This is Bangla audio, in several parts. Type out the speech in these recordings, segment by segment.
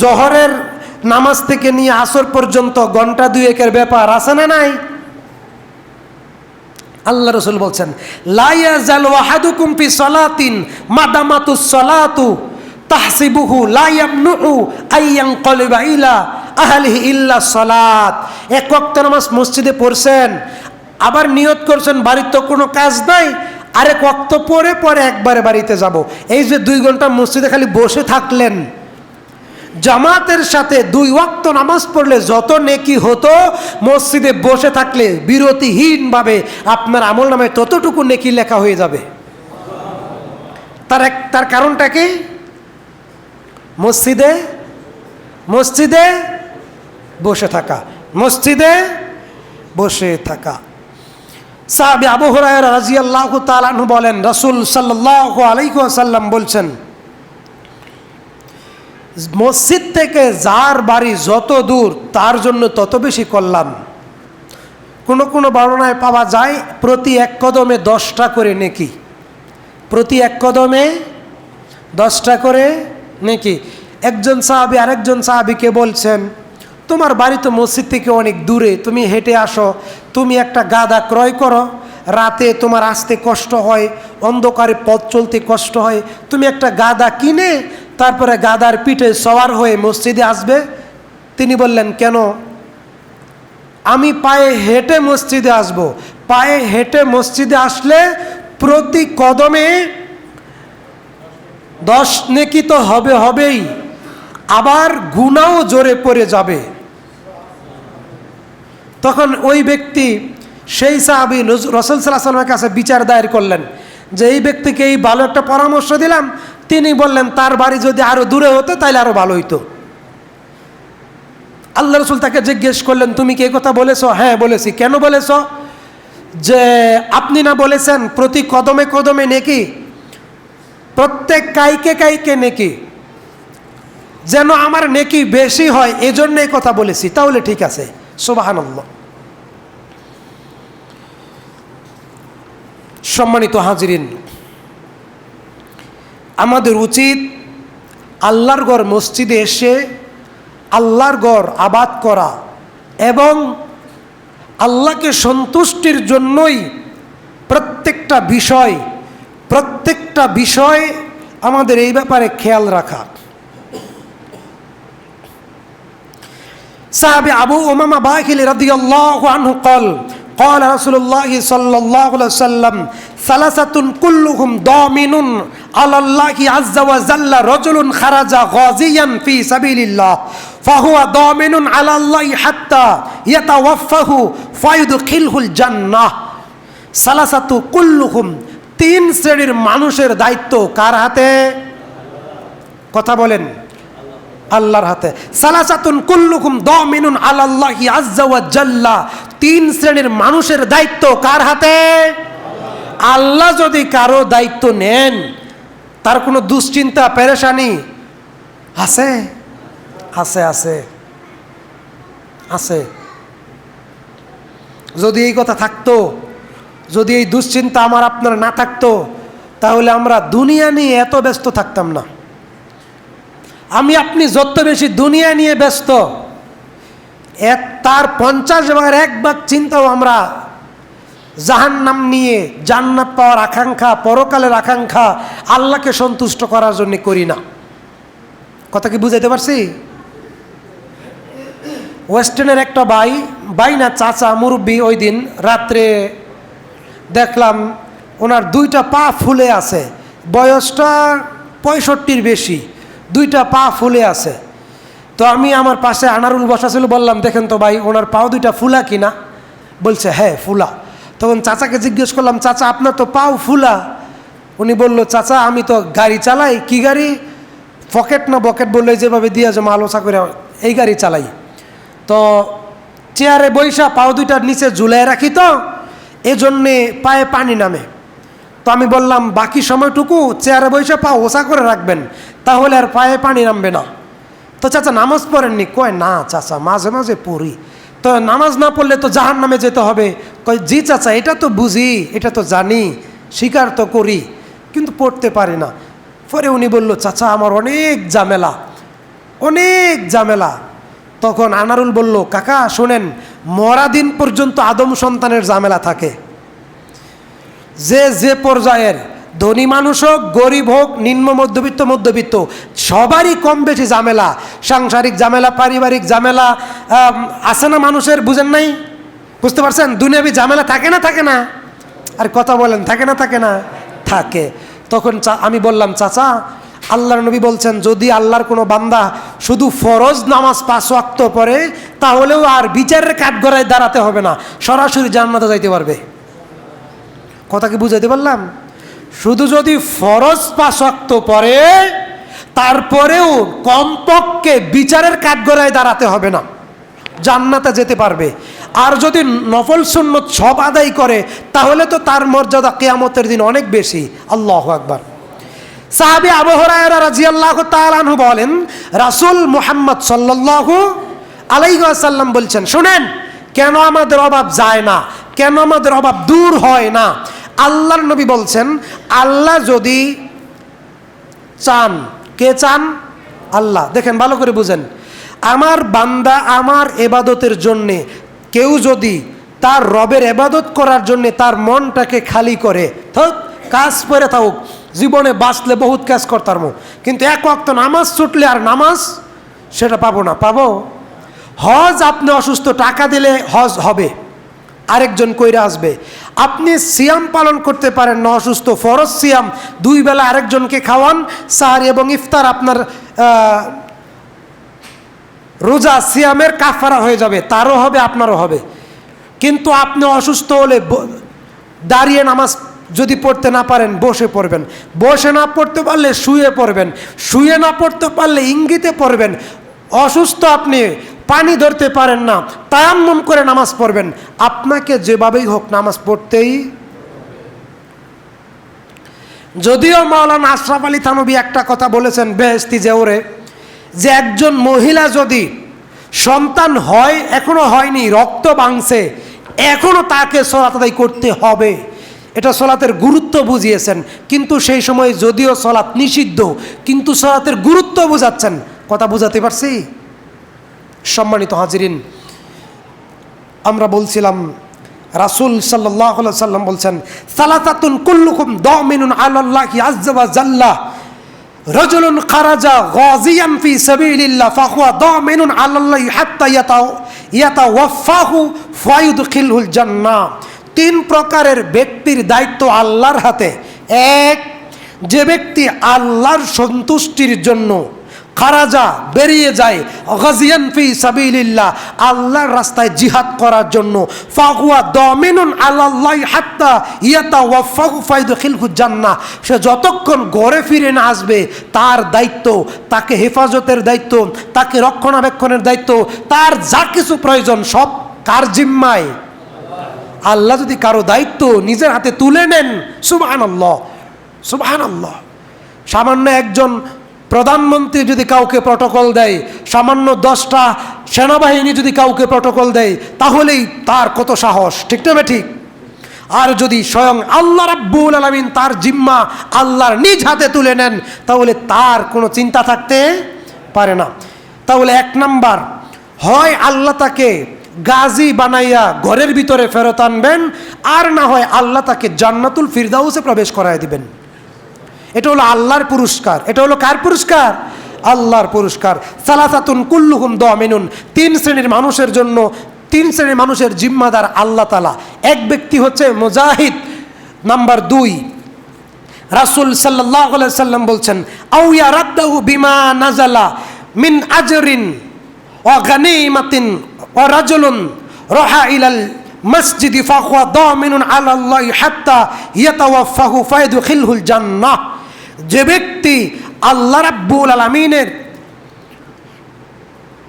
জহরের নামাজ থেকে নিয়ে আসর পর্যন্ত ঘণ্টা দুয়েকের ব্যাপার আছে না নাই? আল্লাহ রসুল বলছেন সলাতিন মাদামাতু সলাতু তাহসিবুহু কলিবা ইলা সলাত। এক নামাজ মসজিদে পড়ছেন, আবার নিয়ত করছেন, বাড়ির তো কোনো কাজ নাই, আরেক ওয়াক্ত পরে পরে একবারে বাড়িতে যাব। এই যে দুই ঘণ্টা মসজিদে খালি বসে থাকলেন জামাতের সাথে দুই ওয়াক্ত নামাজ পড়লে যত নেকি হতো, মসজিদে বসে থাকলে বিরতিহীনভাবে আপনার আমল নামে ততটুকু নেকি লেখা হয়ে যাবে। তার এক, তার কারণটা কি? মসজিদে মসজিদে বসে থাকা, মসজিদে বসে থাকা। সাহাবি আবু হুরায়রা রাজিয়াল্লাহু তাআলা আনহু বলেন, রাসূল সাল্লাল্লাহু আলাইহি ওয়াসাল্লাম বলছেন মসজিদ থেকে যার বাড়ি যত দূর, তার জন্য তত বেশি কল্যাণ। কোনো কোনো বর্ণনায় পাওয়া যায়, প্রতি এক কদমে দশটা করে নেকি। প্রতি এক কদমে দশটা করে নেকি। একজন সাহাবি আরেকজন সাহাবিকে বলছেন, তোমার বাড়ি তো মসজিদ থেকে অনেক দূরে, তুমি হেঁটে আসো, তুমি একটা গাদা ক্রয় করো, রাতে তোমার আসতে কষ্ট হয়, অন্ধকারে পথ চলতে কষ্ট হয়, তুমি একটা গাদা কিনে তারপরে গাদার পিঠে সওয়ার হয়ে মসজিদে আসবে। তিনি বললেন, কেন? আমি পায়ে হেঁটে মসজিদে আসব। পায়ে হেঁটে মসজিদে আসলে প্রতি কদমে দশ নেকি তো হবে, হবেই। আবার গুণাও জোরে পড়ে যাবে। তখন ওই ব্যক্তি সেই সাহাবি রসুল সাল্লাহ সাল্লামের কাছে বিচার দায়ের করলেন যে, এই ব্যক্তিকে এই ভালো একটা পরামর্শ দিলাম তিনি বললেন, তার বাড়ি যদি আরও দূরে হতো তাহলে আরও ভালো হইতো। আল্লাহ রসুল তাকে জিজ্ঞেস করলেন, তুমি কি কথা বলেছ? হ্যাঁ বলেছি। কেন বলেছ? যে আপনি না বলেছেন, প্রতি কদমে কদমে নেকি? প্রত্যেক কাইকে কাইকে নেকি? যেন আমার নেকি বেশি হয়, এজন্য এই কথা বলেছি। তাহলে ঠিক আছে। সুবাহানল্লাহ। সম্মানিত হাজিরিন আমাদের উচিত আল্লাহর গড় মসজিদে এসে আল্লাহর গড় আবাদ করা এবং আল্লাহকে সন্তুষ্টির জন্যই প্রত্যেকটা বিষয় প্রত্যেকটা বিষয় আমাদের এই ব্যাপারে খেয়াল রাখা সাহাবি আবু ওমামা বাহিল রাদিয়াল্লাহু আনহু قال قال رسول الله صلى الله عليه وسلم সালাসাতুন কুল্লুহুম দমিনুন আলাল্লাহি আজ্জা ওয়া জাল্লা রজুলুন খারাজা গাজিয়ান ফি সাবিলিল্লাহ। ফাহুয়া দমিনুন আলাল্লাহি হাত্তা ইয়াতাওয়াফাহু ফায়ুদখিলহুল জান্নাহ। সালাসাতু কুল্লুহুম, তিন শ্রেণির মানুষের দায়িত্ব কার হাতে? কথা বলেন। আল্লাহর হাতে। সালাসাতুন কুল্লুকুম দমিনুন আলাল্লাহি আজ্জা ওয়া জাল্লা, তিন শ্রেণির মানুষের দায়িত্ব কার হাতে? আল্লাহ যদি কারও দায়িত্ব নেন, তার কোনো দুশ্চিন্তা, পেরেশানি আছে? আছে আছে। আছে। যদি এই কথা থাকতো, যদি এই দুশ্চিন্তা আমার আপনার না থাকতো, তাহলে আমরা দুনিয়া নিয়ে এত ব্যস্ত থাকতাম না। আমি আপনি যত বেশি দুনিয়া নিয়ে ব্যস্ত এক তার পঞ্চাশ ভাগের এক ভাগ চিন্তাও আমরা জাহান নাম নিয়ে জান্নাত পাওয়ার আকাঙ্ক্ষা, পরকালের আকাঙ্ক্ষা আল্লাহকে সন্তুষ্ট করার জন্য করি না। কথা কি বুঝাইতে পারছি? ওয়েস্টার্নের একটা ভাই বাই না চাচা, মুরব্বী ওই দিন রাত্রে দেখলাম ওনার দুইটা পা ফুলে আছে। বয়সটা পঁয়ষট্টির বেশি, দুইটা পা ফুলে আছে। তো আমি আমার পাশে আনারুল বসা ছিল, বললাম, দেখেন তো ভাই, ওনার পাও দুইটা ফুলা কিনা? বলছে হ্যাঁ ফুলা। তখন চাচাকে জিজ্ঞেস করলাম, চাচা, আপনার তো পাও ফুলা। উনি বলল, চাচা, আমি তো গাড়ি চালাই। কি গাড়ি? পকেট না বকেট? বললে যেভাবে দিয়ে যে আলোচনা করে এই গাড়ি চালাই। তো চেয়ারে বৈশা পাও দুইটার নিচে ঝুলাই রাখি তো, এজন্যে পায়ে পানি নামে। তো আমি বললাম, বাকি সময়টুকু চেয়ারে বসে পা ওসা করে রাখবেন, তাহলে আর পায়ে পানি নামবে না। তো চাচা নামাজ পড়েননি, কয়, না চাচা, মাঝে মাঝে পড়ি। তো নামাজ না পড়লে তো জাহান নামে যেতে হবে। কয়, জি চাচা, এটা তো বুঝি, এটা তো জানি, স্বীকার তো করি, কিন্তু পড়তে পারি না। পরে উনি বলল, চাচা, আমার অনেক ঝামেলা অনেক ঝামেলা। তখন আনারুল বলল, কাকা, শোনেন, মরা দিন পর্যন্ত আদম সন্তানের ঝামেলা থাকে। যে যে পর্যায়ের ধনী মানুষ হোক, গরিব হোক, নিম্ন, মধ্যবিত্ত মধ্যবিত্ত, সবারই কম বেশি ঝামেলা। সাংসারিক ঝামেলা, পারিবারিক ঝামেলা আছে না মানুষের, বুঝেন নাই? বুঝতে পারছেন? দুনিয়াবি ঝামেলা থাকে না থাকে না? আর কথা বলেন, থাকে না থাকে না? থাকে। তখন আমি বললাম, চাচা, আল্লাহর নবী বলছেন, যদি আল্লাহর কোনো বান্দা শুধু ফরজ নামাজ পাঁচ ওয়াক্ত পরে তাহলেও আর বিচারের কাঠগড়ায় দাঁড়াতে হবে না। সরাসরি জান্নাতে যাইতে পারবে। কথা কি বুঝাইতে পারলাম? শুধু যদি ফরজ পাশক্ত পরে তারপরেও কমপক্ষে বিচারের কাঠগড়ায় দাঁড়াতে হবে না। জান্নাতে যেতে পারবে। আর যদি নফল সুন্নত সব আদায় করে, তাহলে তো তার মর্যাদা কেয়ামতের দিন অনেক বেশি। আল্লাহ আকবার। সাহাবি আবহরায়রা রাজিয়াল্লাহ তালানহু বলেন, রাসূল মুহাম্মদ সাল্লাল্লাহু আলাইহি ওয়াসাল্লাম বলছেন, শুনেন, কেন আমাদের অভাব যায় না? কেন আমাদের অভাব দূর হয় না? আল্লাহর নবী বলছেন, আল্লাহ যদি চান, কে চান? আল্লাহ। দেখেন, ভালো করে বুঝেন। আমার বান্দা আমার এবাদতের জন্যে, কেউ যদি তার রবের এবাদত করার জন্যে তার মনটাকে খালি করে থাক কাজ করে থাকুক, জীবনে বাঁচলে বহুত কাজ করতাম কিন্তু এক অক্ত নামাজ ছুটলে আর নামাজ সেটা পাবো না। পাবো? হজ আপনি অসুস্থ, টাকা দিলে হজ হবে। আরেকজন কইরা আসবে, আপনি সিয়াম পালন করতে পারেন না অসুস্থ, ফরজ সিয়াম। দুই বেলা আরেকজনকে খাওয়ান সার এবং ইফতার আপনার রোজা সিয়ামের কাফারা হয়ে যাবে, তারও হবে, আপনারও হবে। কিন্তু আপনি অসুস্থ হলে দাঁড়িয়ে নামাজ যদি পড়তে না পারেন, বসে পড়বেন। বসে না পড়তে পারলে শুয়ে পড়বেন। শুয়ে না পড়তে পারলে ইঙ্গিতে পড়বেন। অসুস্থ আপনি পানি ধরতে পারেন না, তায়াম্মম করে নামাজ পড়বেন। আপনাকে যেভাবেই হোক নামাজ পড়তেই যদিও মাওলানা আশরাফ আলী থানবী একটা কথা বলেছেন বেহস্তি জেওরে যে একজন মহিলা যদি সন্তান হয়, এখনও হয়নি, রক্ত বাংছে এখনও তাকে সলাত আদায় করতে হবে। এটা সলাতের গুরুত্ব বুঝিয়েছেন, কিন্তু সেই সময় যদিও সলাৎ নিষিদ্ধ, কিন্তু সলাতের গুরুত্ব বোঝাচ্ছেন। কথা বুঝাতে পারছি? সম্মানিত হাজিরিন, আমরা বলছিলাম, রাসুল সাল্লাহ সাল্লাম বলছেন, সালাতাতুন কুল্লুকুম দমিনুন আলাল্লাহি আজ্জা ওয়া জাল্লা, রজুলুন খারাজা গাজিয়ান ফি সাবিলিল্লাহ, ফাহুয়া দামিনুন আলাল্লাহি হাত্তা ইয়াতা ইয়াতা ওয়াফাহু ফায়ুদখিলহুল জান্নাহ। তিন প্রকারের ব্যক্তির দায়িত্ব আল্লাহর হাতে। এক, যে ব্যক্তি আল্লাহর সন্তুষ্টির জন্য খারাজা বেরিয়ে যায়, গাজিয়ান ফি সাবিলিল্লাহ আল্লাহর রাস্তায় জিহাদ করার জন্য। ফাগুয়া দমিনুন আল্লাহ হাত্তা ইয়াতা ওয়াফাহু ফায়ুদখিলহু জান্নাহ। সে যতক্ষণ ঘরে ফিরে না আসবে, তার দায়িত্ব, তাকে হেফাজতের দায়িত্ব, তাকে রক্ষণাবেক্ষণের দায়িত্ব, তার যা কিছু প্রয়োজন সব কার জিম্মায়? আল্লাহ যদি কারও দায়িত্ব নিজের হাতে তুলে নেন সুবাহান আল্লাহ সুবাহান আল্লাহ সামান্য একজন প্রধানমন্ত্রী যদি কাউকে প্রটোকল দেয়, সামান্য দশটা সেনাবাহিনী যদি কাউকে প্রটোকল দেয়, তাহলেই তার কত সাহস, ঠিক না ঠিক? আর যদি স্বয়ং আল্লাহ রাব্বুল আলমিন তার জিম্মা আল্লাহর নিজ হাতে তুলে নেন, তাহলে তার কোনো চিন্তা থাকতে পারে না। তাহলে এক নাম্বার, হয় আল্লাহ তাকে গাজী বানাইয়া ঘরের ভিতরে ফেরত আনবেন, আর না হয় আল্লাহ তাকে জান্নাতুল ফিরদাউসে প্রবেশ করায় দিবেন। এটা হলো আল্লাহর পুরস্কার। এটা হলো কার পুরস্কার? আল্লাহর পুরস্কার। সালাসাতুন কুল্লুহুম দমিনুন। তিন শ্রেণির মানুষের জন্য, তিন শ্রেণির মানুষের জিম্মাদার আল্লাহ তালা এক ব্যক্তি হচ্ছে মুজাহিদ নাম্বার দুই। রাসুল সাল্লাহ সাল্লাম বলছেন আউয়া রাদ্দাহু বিমা নাজালা মিন আজরিন ও গানিমাতিন ও রাজুলুন রহা ইলাল মসজিদি ফাহুয়া দামিনুন আলাল্লাহি হাত্তা ইয়াতাওয়াফাহু ফায়দুখিলহুল জান্নাহ। যে ব্যক্তি আল্লাহ রাব্বুল আলামিনের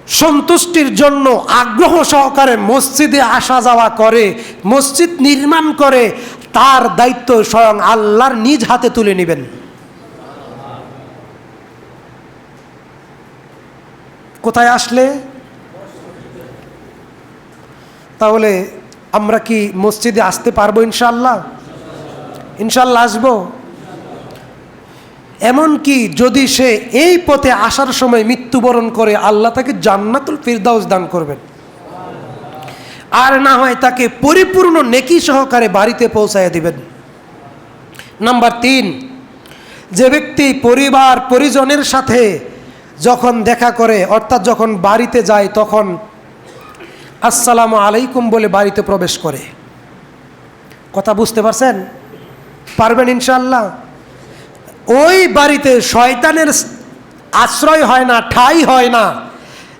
সন্তুষ্টির জন্য আগ্রহ সহকারে মসজিদে আসা যাওয়া করে, মসজিদ নির্মাণ করে, তার দায়িত্ব স্বয়ং আল্লাহর নিজ হাতে তুলে নেবেন। কোথায় আসলে? তাহলে আমরা কি মসজিদে আসতে পারব ইনশাল্লাহ ইনশাল্লাহ আসব? এমনকি যদি সে এই পথে আসার সময় মৃত্যুবরণ করে, আল্লাহ তাকে জান্নাতুল ফিরদাউস দান করবেন। আর না হয় তাকে পরিপূর্ণ নেকি সহকারে বাড়িতে পৌঁছায় দিবেন। নাম্বার তিন, যে ব্যক্তি পরিবার, পরিজনের সাথে যখন দেখা করে, অর্থাৎ যখন বাড়িতে যায়, তখন আসসালামু আলাইকুম বলে বাড়িতে প্রবেশ করে। কথা বুঝতে পারছেন? পারবেন ইনশাল্লাহ ওই বাড়িতে শয়তানের আশ্রয় হয় না, ঠাই হয় না।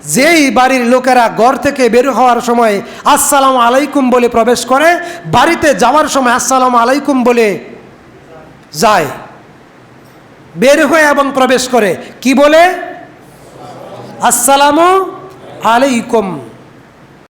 যেই বাড়ির লোকেরা ঘর থেকে বের হওয়ার সময় আসসালাম আলাইকুম বলে প্রবেশ করে, বাড়িতে যাওয়ার সময় আসসালাম আলাইকুম বলে যায়। বের হয়ে এবং প্রবেশ করে। কি বলে? আসসালামু আলাইকুম।